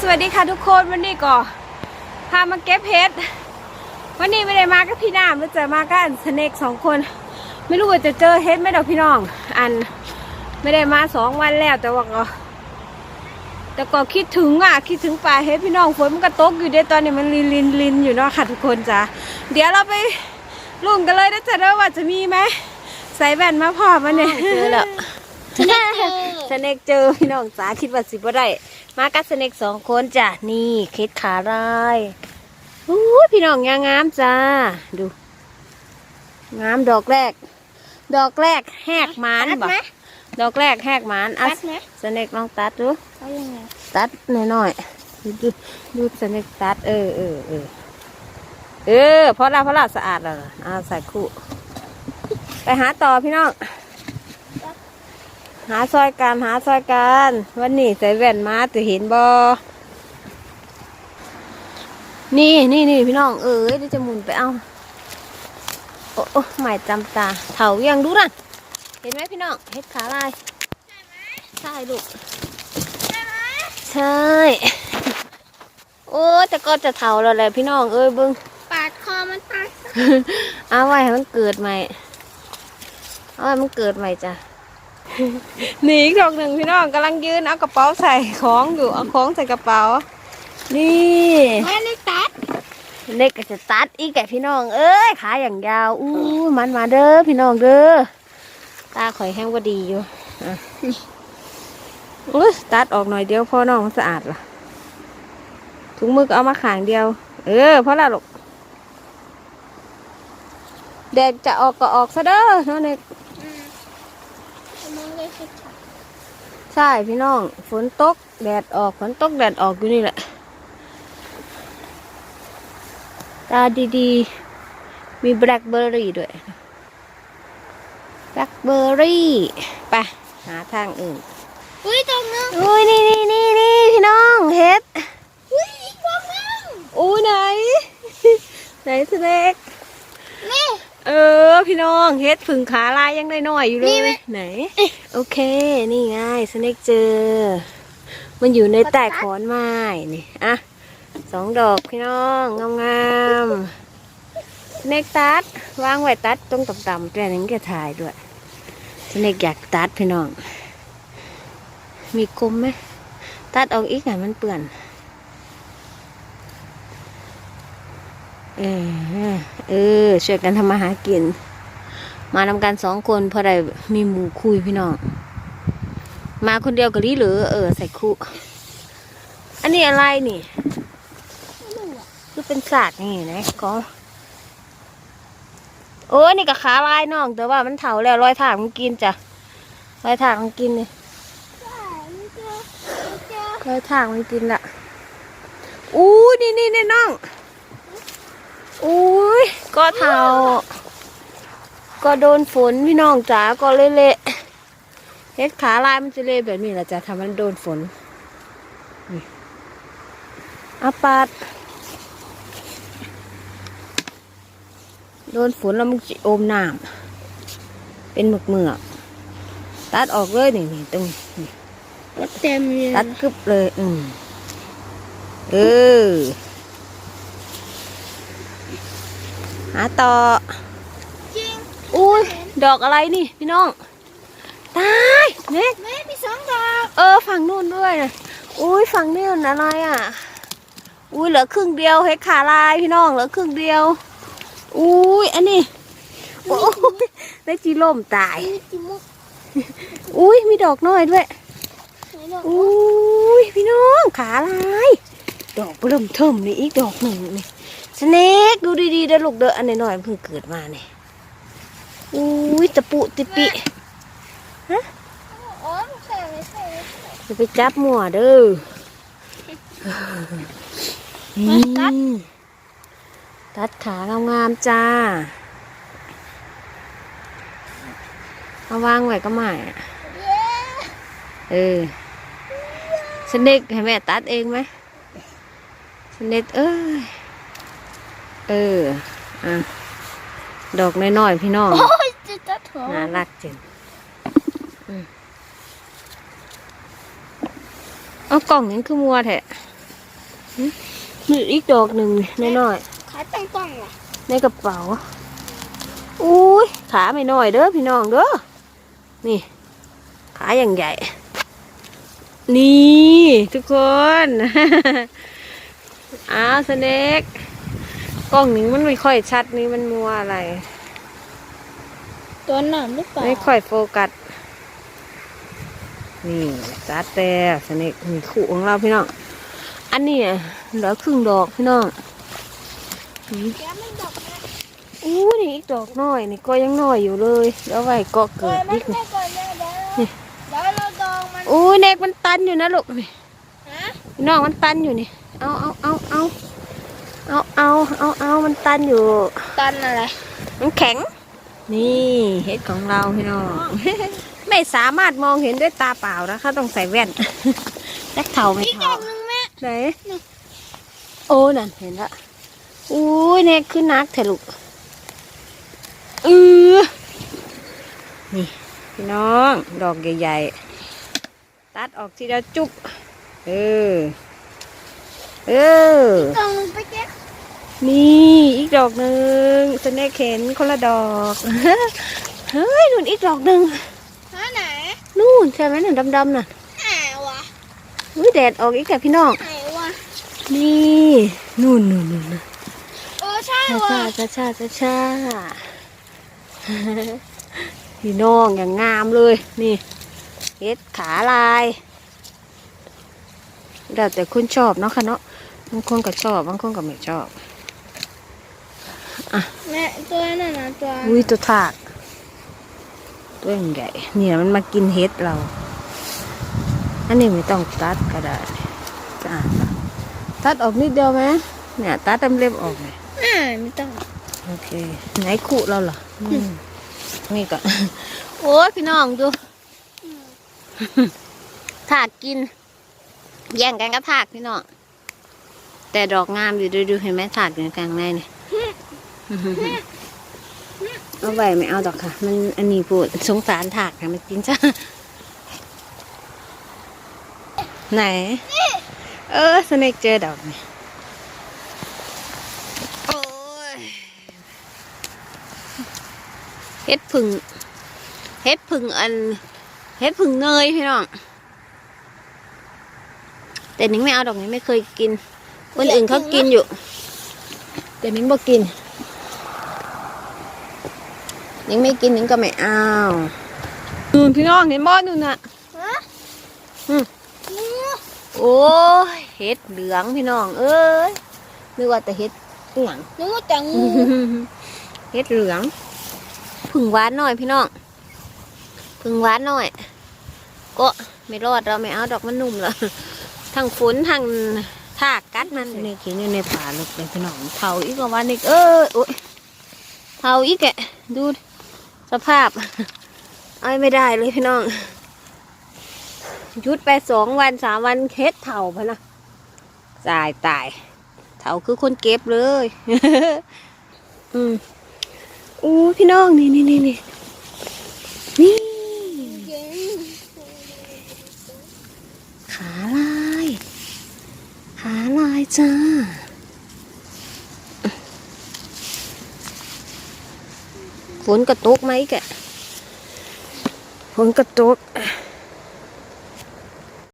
สวัสดีค่ะทุกคนวันนี้ก็พามาเก็บเห็ดวันนี้ไม่ได้มากับพี่น้ำแล้วจะมากับอันสเนกสองคน ไม่รู้ว่าจะเจอเห็ดไหมดอกพี่น้อง อันไม่ได้มาสองวันแล้วแต่ว่าก็แต่ก็คิดถึงอะคิดถึงป่าเห็ดพี่น้องฝนมันก็ตกอยู่เด้ตอนนี้มันลินลินลินอยู่เนาะค่ะทุกคนจ้ะเดี๋ยวเราไปลุ่มกันเลยนะจ๊ะเด้อว่าจะมีไหมใส่แว่นมาพอมาเนี่ยเจอแล้ว สเน็กเจอพี่น้องจ๋าคิดว่าสิบ่ได้มากับสเน็กสองคนจ้ะนี่เคสขาลายอู้ยพี่น้องยางงามจ้าดูงามดอกแรก ดอกแรกแหกหมานบ่ดอกแรกแหกหมานอะตัดไหมสเน็กลองตัดดูเขายังไงตัดหน่อยๆดูดูดูสเน็กตัดเออเออเออเออเพราะเราเพราะเราสะอาดแล้วล่ะเอาใส่คู่ไปหาต่อพี่น้อง หาซอยกันหาซอยกันวันนี้ใส่แว่นมาจะเห็นบอนี่นี่นี่พี่น้องเอ้ยเดี๋ยวจะหมุนไปเอาโอ้โอ้ไม่จำตาเถายังดูนะเห็นไหมพี่น้องเห็ดขาลายใช่ลูกใช่ โอ้แต่ก็จะเถาแล้วแหละพี่น้องเอ้ยเบิ้งปาดคอมันตายเอาไว้ให้มันเกิดใหม่เอาไว้มันเกิดใหม่จ้ะ หนีอีกดอกหนึ่งพี่น้องกำลังยืนเอากระเป๋าใส่ของอยู่เอาของใส่กระเป๋า นี่ไม่ได้ตัดเล็กก็จะตัดอีกแกพี่น้อง เอ้ยขาอย่างยาวอู้มันมาเด้อพี่น้องเด้อตาข่อยแห้งว่าดีอยู่อุ้ยตัดออกหน่อยเดียวพ่อน้องมันสะอาดล่ะถุงมือก็เอามาขางเดียว เออเพราะละลูกแดดจะออกก็ออกซะเด้อน้องเน็ก มองเลยสิ ใช่พี่น้อง ฝนตก แดดออก ฝนตก แดดออกอยู่นี่แหละ ตาดีๆ มีแบล็คเบอร์รี่ด้วย แบล็คเบอร์รี่ ไป หาทางอื่น อุ้ยตรงนึงอุ้ยนี่นี่นี่นี่พี่น้องเฮ็ด อุ้ยอีกตรงนึง อู้ไหน ไหนสเน็ก นี่ เออ พี่น้องเฮ็ดผึ่งขาลายยังได้น้อยอยู่เลนี่ยไหมไหน โอเค นี่ไงสเน็กเจอ มันอยู่ในใต้ขอนไม้นี่อะสองดอกพี่น้องงามๆสเน็กตัดวางไว้ตัดตรงต่ำๆแต่นึงแกถ่ายด้วยสเน็กอยากตัดพี่น้อง มีคมไหมตัดออกอีกหน่อยมันเปื่อน เออ เออช่วยกันทำมาหากิน มานำกันสองคนเพราะได้มีหมูคุยพี่น้อง มาคนเดียวกับลี่หรือ เออ ใส่คู่อันนี้อะไรนี่คือเป็นศาสตร์นี่นะก็โอ้ยนี่กับขาลายน้อง แต่ว่ามันเถาแล้วรอยถากมันกินจ้ะรอยถากมันกินเลยใช่ไม่เจอไม่เจอรอยถากมันกินละอู้นี่นี่นี่น้องอุ้ยก็เถา ก็โดนฝนพี่น้องจ๋าก็เละๆเฮ็ดขาลายมันจะเละแบบนี้แหละจ้ะทำมันโดนฝนนี่อาปาดโดนฝนแล้วมันจะอมน้ำเป็นหมึกเหมือกๆตัดออกเลยนี่นี่ตรงนี้ก็เต็มเลยตัดกึบเลย อืมเออหาต่อจริง อุ้ยดอกอะไรนี่พี่น้อง ตายเน็กแม่มีสองดอก เออฝั่งนู่นด้วยนะอุ้ยฝั่งนี่มันอะไรอะ อุ้ยเหลือครึ่งเดียวเฮ็ดขาลายพี่น้องเหลือครึ่งเดียว อุ้ยอันนี้โอ้ยได้จีล่มตายมีจิมุกอุ้ยมีดอกน้อยด้วยไหนดอกอุ้ยพี่น้องขาลาย ดอกเริ่มเทิมนี่อีกดอกหนึ่งนี่สเนกดูดีๆเด้อลูกเด้ออันน้อยๆมันเพิ่งเกิดมาเนี่ย อุ้ยตะปุติปิอ๋อใส่ไว้ใส่ไว้จะไปจับหมัวเด้อนี่ตัดขางามๆจ้าเอาวางไว้ก็ไม่อะเย้เออสเนกให้แม่ตัดเองไหมสเนกเอ้ยเอออะดอกน้อยๆพี่น้อง น่ารักจริงอืมเอากล่องนี้คือมัวแท้มมีอีกดอกหนึ่งน้อยขาตั้งต้องว่ะๆในกระเป๋า อุ้ยขาไม่น้อยเด้อพี่น้องเด้อ นี่ ขาอย่างใหญ่ นี่ทุกคน อ้าวสเน็กกล้องนี้มันไม่ค่อยชัดนี่มันมัวอะไร ตัวหนามหรือเปล่าไม่ค่อยโฟกัส นี่จัดแต่สเน็กนี่คู่ของเราพี่น้อง อันนี้อะเหลือครึ่งดอกพี่น้องแกไม่ดอกนะอู้นี่อีกดอกน้อยนี่ก็ยังน้อยอยู่เลยเดี๋ยวไว้เกาะก่อเกินดไม่อีกแม่ก่อนเนี่ยเดี๋ยวเราเดี๋ยวเราดองมันอู้เน็กมันตันอยู่นะลูกนี่ฮะพี่น้องมันตันอยู่นี่ เอาเอาเอาเอาเอาเอาเอาเอามันตันอยู่ ตันอะไร มันแข็ง นี่เห็ดของเราพี่น้อง ไม่สามารถมองเห็นด้วยตาเปล่านะคะต้องใส่แว่นแจ็คเท่าไม่อีกดเท่าอกหนึงแม่ไหนโอ้นั่นเห็นละอุ้ยเน็กขึ้นนักเถอะลูกอือนี่พี่น้อง ดอกใหญ่ๆ ตัดออกทีละจุกเออ เออดอกห นึงไปแกะนี่อีกดอกหนึ่งสเนคเข็นคนละดอก เฮ้ยนู่นอีกดอกหนึ่งหาไหนนู่นใช่ไหมน่ะดำๆน่ะหาวะอุ้ยแดดออกอีกกับพี่น้องไหนวะนี่นู่นนู่นนู่นเออใช่ช้าวะช้าช้าช้าช้าพี่น้องอย่างงามเลยนี่เฮ็ดขาลายแล้วแต่คุณชอบเนาะค่ะเนาะบางคนก็ชอบบางคนก็ไม่ชอบ แม่ตัวนั่นนะตัวอุ้ยตัวถากตัวใหญ่เนี่ยมันมากินเห็ดเรา อันนี้ไม่ต้องตัดก็ได้จ้าตัดออกนิดเดียวไหมเนี่ยตัดเล็มๆออกเลยอ่าไม่ต้องโอเค ไหนขู่เราเหรออืมนี่ก็โอ้ยพี่น้องดูถากกิน แย่งกันกับถากพี่น้องแต่ดอกงามอยู่ดูดูเห็นไหมถากอยู่กลางในนี่ เอาไว้ไม่เอาดอกค่ะ มันอันนี้พูดสงสารถากค่ะมันกินจ้าไหน เออสเนกเจอดอกนี่โอ้ยเฮ็ดผึ่งเฮ็ดผึ่งอันเฮ็ดผึ่งเนยพี่น้องแต่นิ้งไม่เอาดอกนี้ไม่เคยกินคนอื่นเขากินอยู่ แต่นิ้งบ่กิน นิ้งไม่กินนิ้งก็ไม่เอานู่นพี่น้องเห็นบ่นู่นน่ะฮะอืมนี่โอ้ยเห็ดเหลืองพี่น้อง เอ้ยนึกว่าแต่เห็ดเหลืองนึกว่าแต่งูเห็ดเหลืองผึ่งหวานหน่อยพี่น้องผึ่งหวานหน่อย ก็ไม่รอดเราไม่เอาดอกมันนุ่มแล้วทั้งฝนทั้งทากกัดมันนี่กินอยู่ในป่าลึกเลยพี่น้องเท่าอีกว่าวันอีกเออโอ้ยเท่าอีกแกะดู สภาพเอาไม่ได้เลยพี่น้องยุดไปสองวันสามวันเฮ็ดเถ่าพะนะตายตายเถ่าคือคนเก็บเลย อืมอู้พี่น้องนี่นี่นี่นี่นี่ขาลาย ขาลายจ้า ฝนกระตกไหมแกฝนกระตก